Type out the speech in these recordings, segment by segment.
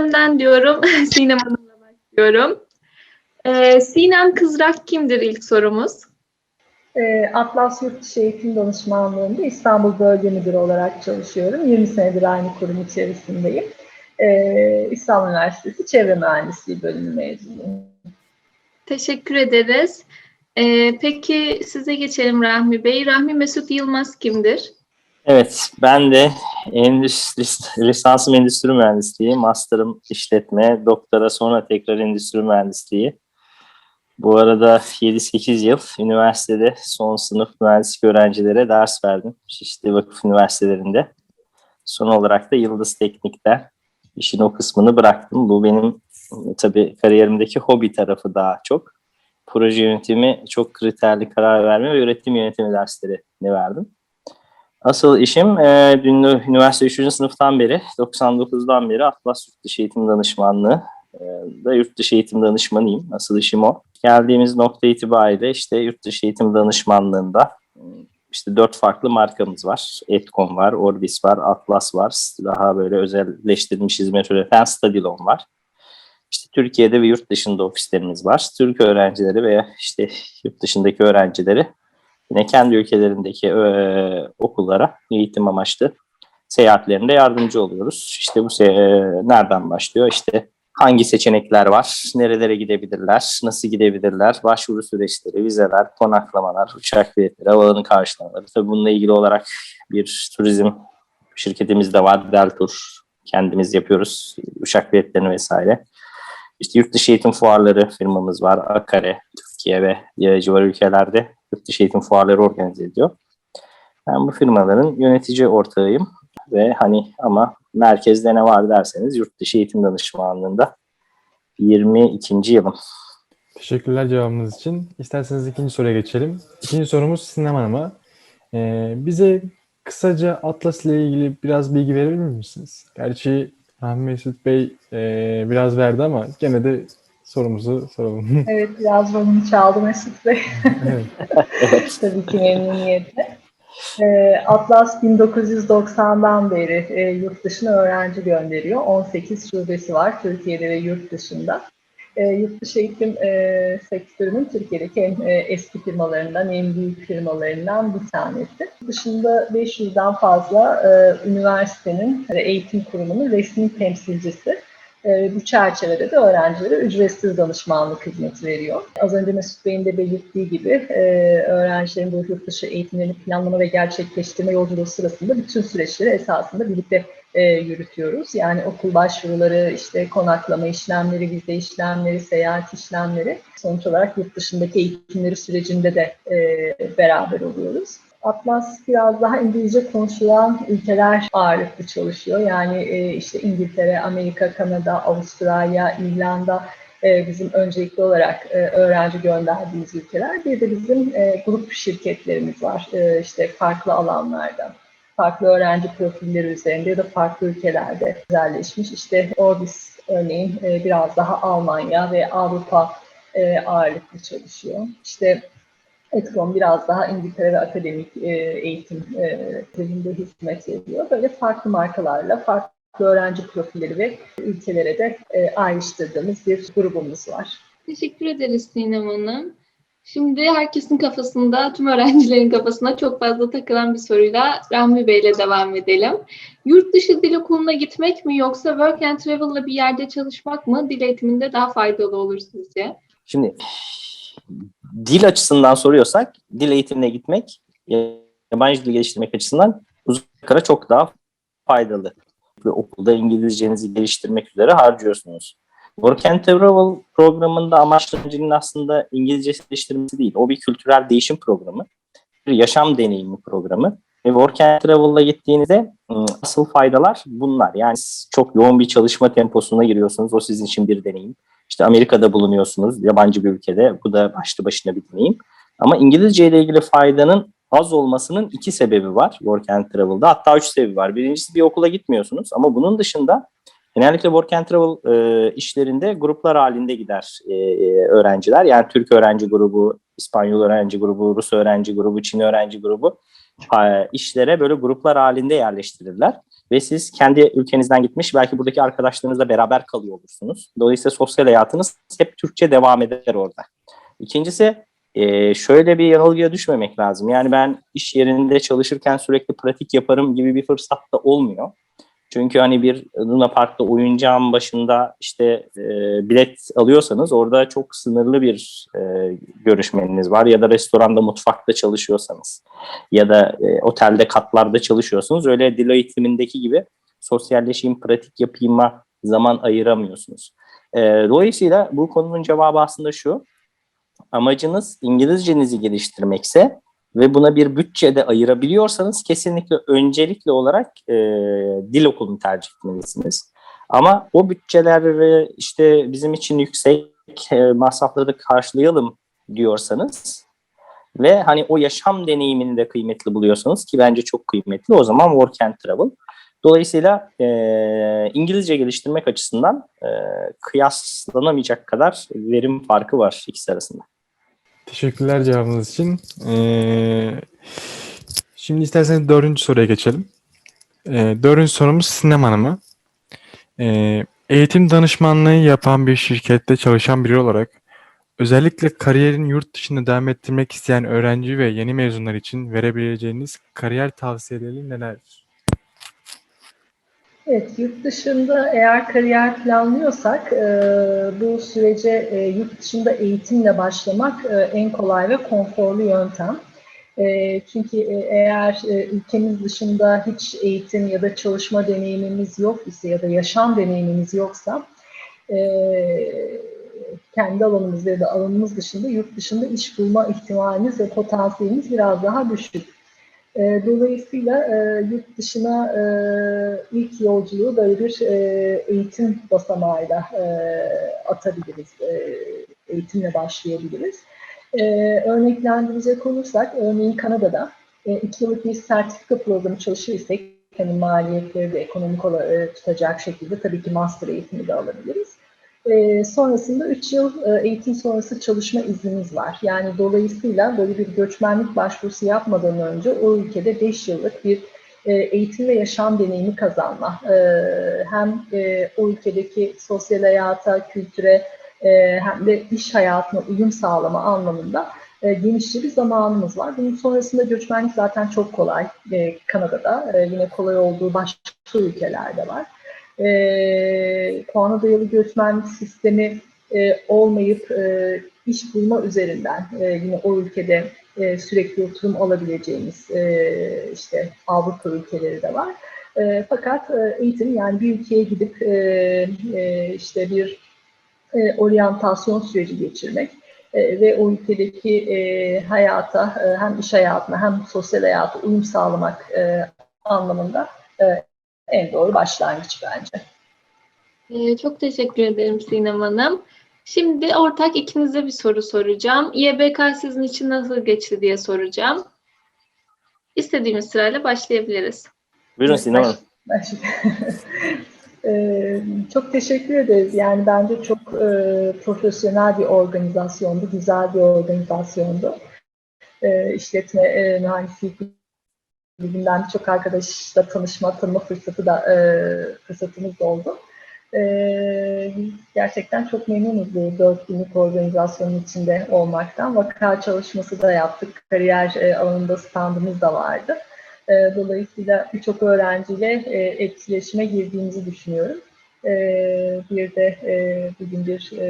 önden diyorum. Sinem Hanım'la başlıyorum. Ee, Sinem Kızrak kimdir ilk sorumuz? Ee, Atlas Yurtdışı Eğitim Danışmanlığı'nda İstanbul Bölge Müdürü olarak çalışıyorum. 20 senedir aynı kurum içerisindeyim. Ee, İstanbul Üniversitesi Çevre Mühendisliği bölümü mezunuyum. Teşekkür ederiz. Ee, peki size geçelim Rahmi Bey. Rahmi Mesut Yılmaz kimdir? Evet, ben de endüstri, lisansım endüstri mühendisliği, master'ım işletme, doktora sonra tekrar endüstri mühendisliği. Bu arada 7-8 yıl üniversitede son sınıf mühendislik öğrencilere ders verdim. Şişli Vakıf Üniversitelerinde. Son olarak da Yıldız Teknik'ten işin o kısmını bıraktım. Bu benim tabii kariyerimdeki hobi tarafı daha çok. Proje yönetimi, çok kriterli karar verme ve üretim yönetimi dersleri ne verdim. Asıl işim e, dün üniversite 3. sınıftan beri, 99'dan beri Atlas Yurt Dışı Eğitim Danışmanlığı e, da yurt dışı eğitim danışmanıyım. Asıl işim o. Geldiğimiz nokta itibariyle işte yurt dışı eğitim danışmanlığında işte dört farklı markamız var. Etcom var, Orbis var, Atlas var. Daha böyle özelleştirilmiş hizmet üreten Stadilon var. İşte Türkiye'de ve yurt dışında ofislerimiz var. Türk öğrencileri veya işte yurt dışındaki öğrencileri yine kendi ülkelerindeki e, okullara eğitim amaçlı seyahatlerinde yardımcı oluyoruz. İşte bu se- e, nereden başlıyor? İşte hangi seçenekler var, nerelere gidebilirler, nasıl gidebilirler, başvuru süreçleri, vizeler, konaklamalar, uçak biletleri, havaalanı karşılamaları. Tabii bununla ilgili olarak bir turizm şirketimiz de var, Deltur. Kendimiz yapıyoruz uçak biletlerini vesaire. İşte yurt dışı eğitim fuarları firmamız var. Akare, Türkiye ve civar ülkelerde yurt dışı eğitim fuarları organize ediyor. Ben bu firmaların yönetici ortağıyım ve hani ama merkezde ne var derseniz yurt dışı eğitim danışmanlığında 22. yılım. Teşekkürler cevabınız için. İsterseniz ikinci soruya geçelim. İkinci sorumuz Sinem Hanım'a. Ee, bize kısaca Atlas ile ilgili biraz bilgi verebilir misiniz? Gerçi Rahmi Mesut Bey e, biraz verdi ama gene de sorumuzu soralım. Evet, biraz rolünü çaldı Mesut Bey. evet. Tabii ki memnuniyetle. Ee, Atlas 1990'dan beri e, yurt dışına öğrenci gönderiyor. 18 şubesi var Türkiye'de ve yurt dışında. E, yurt dışı eğitim e, sektörünün Türkiye'deki en eski firmalarından, en büyük firmalarından bir tanesi. Dışında 500'den fazla üniversitenin, eğitim kurumunun resmi temsilcisi. E, bu çerçevede de öğrencilere ücretsiz danışmanlık hizmeti veriyor. Az önce Mesut Bey'in de belirttiği gibi e, öğrencilerin bu yurt dışı eğitimlerini planlama ve gerçekleştirme yolculuğu sırasında bütün süreçleri esasında birlikte e, yürütüyoruz. Yani okul başvuruları, işte konaklama işlemleri, vize işlemleri, seyahat işlemleri sonuç olarak yurt dışındaki eğitimleri sürecinde de e, beraber oluyoruz. Atlas biraz daha İngilizce konuşulan ülkeler ağırlıklı çalışıyor. Yani e, işte İngiltere, Amerika, Kanada, Avustralya, İrlanda e, bizim öncelikli olarak e, öğrenci gönderdiğimiz ülkeler. Bir de bizim e, grup şirketlerimiz var e, işte farklı alanlarda. Farklı öğrenci profilleri üzerinde ya da farklı ülkelerde özelleşmiş. İşte Orbis örneğin e, biraz daha Almanya ve Avrupa e, ağırlıklı çalışıyor. İşte Etcom biraz daha İngiltere ve akademik e, eğitim üzerinde hizmet ediyor. Böyle farklı markalarla farklı öğrenci profilleri ve ülkelere de e, ayrıştırdığımız bir grubumuz var. Teşekkür ederiz Sinem Hanım. Şimdi herkesin kafasında, tüm öğrencilerin kafasına çok fazla takılan bir soruyla Rahmi Bey ile devam edelim. Yurt dışı dil okuluna gitmek mi yoksa work and travel'la bir yerde çalışmak mı dil eğitiminde daha faydalı olur sizce? Şimdi dil açısından soruyorsak dil eğitimine gitmek yabancı dil geliştirmek açısından uzun kara çok daha faydalı. Ve okulda İngilizcenizi geliştirmek üzere harcıyorsunuz. Work and Travel programında amaç önceliğin aslında İngilizce geliştirmesi değil. O bir kültürel değişim programı. Bir yaşam deneyimi programı. Ve Work and Travel'la gittiğinizde asıl faydalar bunlar. Yani çok yoğun bir çalışma temposuna giriyorsunuz. O sizin için bir deneyim. İşte Amerika'da bulunuyorsunuz, yabancı bir ülkede. Bu da başlı başına bir deneyim. Ama İngilizce ile ilgili faydanın az olmasının iki sebebi var Work and Travel'da. Hatta üç sebebi var. Birincisi bir okula gitmiyorsunuz ama bunun dışında genellikle Work and Travel e, işlerinde gruplar halinde gider e, öğrenciler. Yani Türk öğrenci grubu, İspanyol öğrenci grubu, Rus öğrenci grubu, Çin öğrenci grubu e, işlere böyle gruplar halinde yerleştirirler. Ve siz kendi ülkenizden gitmiş belki buradaki arkadaşlarınızla beraber kalıyor olursunuz. Dolayısıyla sosyal hayatınız hep Türkçe devam eder orada. İkincisi e, şöyle bir yanılgıya düşmemek lazım. Yani ben iş yerinde çalışırken sürekli pratik yaparım gibi bir fırsat da olmuyor. Çünkü hani bir Luna Park'ta oyuncağın başında işte e, bilet alıyorsanız orada çok sınırlı bir e, görüşmeniniz var. Ya da restoranda mutfakta çalışıyorsanız ya da e, otelde katlarda çalışıyorsunuz. Öyle dil eğitimindeki gibi sosyalleşeyim, pratik yapayım'a zaman ayıramıyorsunuz. E, dolayısıyla bu konunun cevabı aslında şu. Amacınız İngilizcenizi geliştirmekse ve buna bir bütçede ayırabiliyorsanız kesinlikle öncelikli olarak e, dil okulunu tercih etmelisiniz. Ama o bütçeleri işte bizim için yüksek e, masrafları da karşılayalım diyorsanız ve hani o yaşam deneyimini de kıymetli buluyorsanız ki bence çok kıymetli o zaman work and travel. Dolayısıyla e, İngilizce geliştirmek açısından e, kıyaslanamayacak kadar verim farkı var ikisi arasında. Teşekkürler cevabınız için. Ee, şimdi isterseniz dördüncü soruya geçelim. Ee, dördüncü sorumuz Sinem Hanım'a. Ee, eğitim danışmanlığı yapan bir şirkette çalışan biri olarak özellikle kariyerin yurt dışında devam ettirmek isteyen öğrenci ve yeni mezunlar için verebileceğiniz kariyer tavsiyeleri nelerdir? Evet, yurt dışında eğer kariyer planlıyorsak e, bu sürece e, yurt dışında eğitimle başlamak e, en kolay ve konforlu yöntem. E, çünkü e, eğer e, ülkemiz dışında hiç eğitim ya da çalışma deneyimimiz yok ise ya da yaşam deneyimimiz yoksa e, kendi alanımızda ya da alanımız dışında yurt dışında iş bulma ihtimalimiz ve potansiyelimiz biraz daha düşük. E, dolayısıyla e, yurt dışına e, ilk yolculuğu böyle bir e, eğitim basamağıyla e, atabiliriz, e, eğitimle başlayabiliriz. E, örneklendirecek olursak, örneğin Kanada'da e, iki yıllık bir sertifika programı çalışırsak, hani maliyetleri de ekonomik olarak e, tutacak şekilde tabii ki master eğitimi de alabiliriz. E, sonrasında 3 yıl e, eğitim sonrası çalışma iznimiz var. Yani dolayısıyla böyle bir göçmenlik başvurusu yapmadan önce o ülkede 5 yıllık bir e, eğitim ve yaşam deneyimi kazanma. E, hem e, o ülkedeki sosyal hayata, kültüre e, hem de iş hayatına uyum sağlama anlamında e, genişçe bir zamanımız var. Bunun sonrasında göçmenlik zaten çok kolay e, Kanada'da. E, yine kolay olduğu başka ülkelerde var e, puana dayalı göçmenlik sistemi e, olmayıp e, iş bulma üzerinden e, yine o ülkede e, sürekli oturum alabileceğimiz e, işte Avrupa ülkeleri de var. E, fakat e, eğitim yani bir ülkeye gidip e, e, işte bir e, oryantasyon süreci geçirmek e, ve o ülkedeki e, hayata e, hem iş hayatına hem sosyal hayata uyum sağlamak e, anlamında e, en doğru başlangıç bence. Ee, çok teşekkür ederim Sinem Hanım. Şimdi ortak ikinize bir soru soracağım. İEBK sizin için nasıl geçti diye soracağım. İstediğimiz sırayla başlayabiliriz. Buyurun Sinem Hanım. Ee, çok teşekkür ederiz. Yani bence çok e, profesyonel bir organizasyondu, güzel bir organizasyondu. E, işletme e, mühendisliği kulübünden birçok arkadaşla tanışma, tanıma fırsatı da e, fırsatımız da oldu. E, gerçekten çok memnunuz bu dört günlük organizasyonun içinde olmaktan. Vaka çalışması da yaptık. Kariyer e, alanında standımız da vardı. E, dolayısıyla birçok öğrenciyle e, etkileşime girdiğimizi düşünüyorum. E, bir de e, bugün bir e,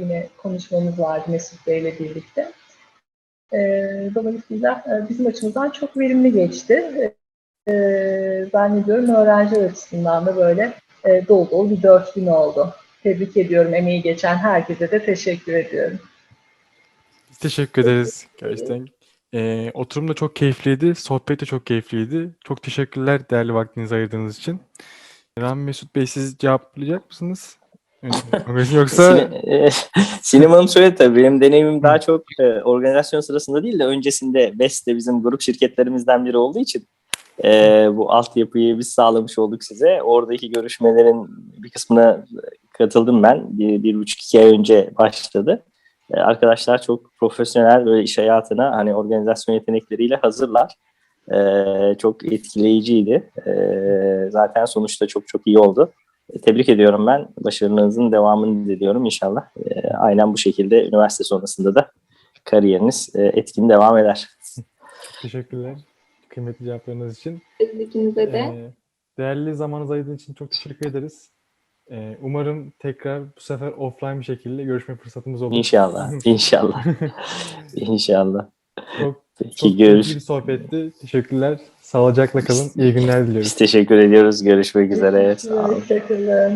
yine konuşmamız vardı Mesut Bey ile birlikte. E, dolayısıyla e, bizim açımızdan çok verimli geçti. E, zannediyorum öğrenciler açısından da böyle e, dolu dolu bir dört gün oldu. Tebrik ediyorum emeği geçen herkese de teşekkür ediyorum. Teşekkür ederiz gerçekten. Ee, oturum da çok keyifliydi, sohbet de çok keyifliydi. Çok teşekkürler değerli vaktinizi ayırdığınız için. Rami Mesut Bey siz cevaplayacak mısınız? Yoksa e, Sinem Hanım söyledi tabii. Benim deneyimim daha çok e, organizasyon sırasında değil de öncesinde BES de bizim grup şirketlerimizden biri olduğu için e, bu altyapıyı biz sağlamış olduk size. Oradaki görüşmelerin bir kısmına katıldım ben. Bir, bir buçuk iki ay önce başladı. E, arkadaşlar çok profesyonel böyle iş hayatına hani organizasyon yetenekleriyle hazırlar. Ee, çok etkileyiciydi. Ee, zaten sonuçta çok çok iyi oldu. Tebrik ediyorum ben. Başarınızın devamını diliyorum inşallah. Ee, aynen bu şekilde üniversite sonrasında da kariyeriniz e, etkin devam eder. Teşekkürler. Kıymetli cevaplarınız için. İkinize de. Ee, değerli zamanınızı ayırdığınız için çok teşekkür ederiz. Ee, umarım tekrar bu sefer offline bir şekilde görüşme fırsatımız olur. İnşallah, inşallah, inşallah. Çok, Peki çok görüş. bir sohbetti. Teşekkürler. Sağlıcakla kalın. İyi günler diliyoruz. Biz teşekkür ediyoruz. Görüşmek üzere. Sağ olun. Teşekkürler.